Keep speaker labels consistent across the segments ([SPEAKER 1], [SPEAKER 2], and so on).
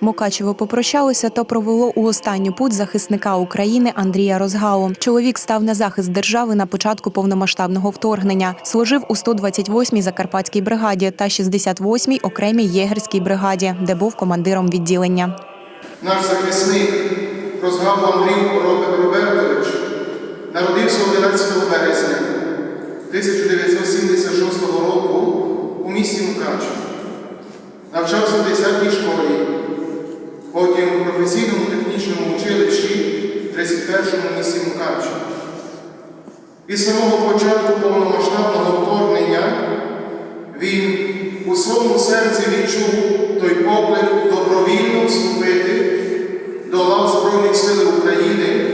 [SPEAKER 1] Мукачево попрощалося та провело у останню путь захисника України Андрія Розгау. Чоловік став на захист держави на початку повномасштабного вторгнення. Служив у 128-й закарпатській бригаді та 68-й окремій єгерській бригаді, де був командиром відділення.
[SPEAKER 2] Наш захисник Розгав Андрій Робертович народився 11 березня 1976 року у місті Мукачево. Навчався в 10-й школі, потім в професійному технічному училищі в 31-му місті Мукачево. Від самого початку повномасштабного вторгнення він у своєму серці відчув той поклик добровільно вступити до лав Збройних сил України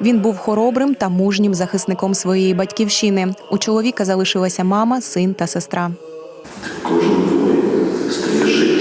[SPEAKER 1] Він був хоробрим та мужнім захисником своєї батьківщини. У чоловіка залишилася мама, син та сестра.
[SPEAKER 3] Кожен воїн стає життєдавець,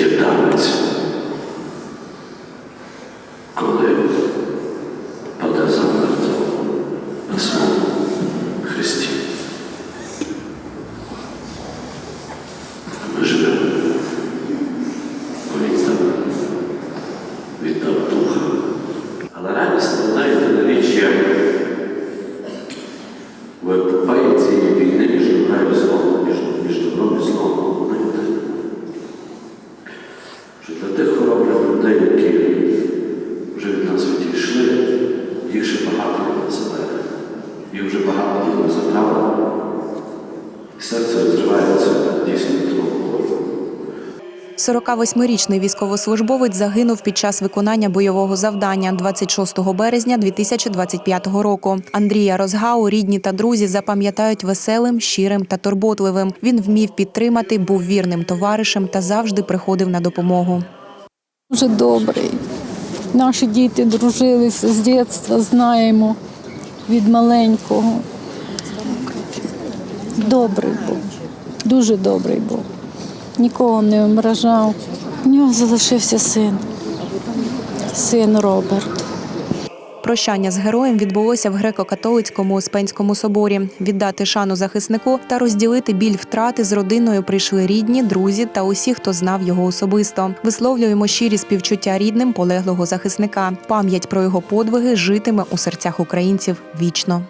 [SPEAKER 3] для тих хоробрих людей, які вже від нас відійшли, їх ще багато на забере. Їх вже багато є забрали. І серце розривається дійсно того.
[SPEAKER 1] 48-річний військовослужбовець загинув під час виконання бойового завдання 26 березня 2025 року. Андрія Розгау рідні та друзі запам'ятають веселим, щирим та турботливим. Він вмів підтримати, був вірним товаришем та завжди приходив на допомогу.
[SPEAKER 4] Дуже добрий. Наші діти дружилися з дитинства, знаємо від маленького. Добрий був, дуже добрий був. Нікого не ображав. У нього залишився син, син Роберт.
[SPEAKER 1] Прощання з героєм відбулося в греко-католицькому Успенському соборі. Віддати шану захиснику та розділити біль втрати з родиною прийшли рідні, друзі та усі, хто знав його особисто. Висловлюємо щирі співчуття рідним полеглого захисника. Пам'ять про його подвиги житиме у серцях українців вічно.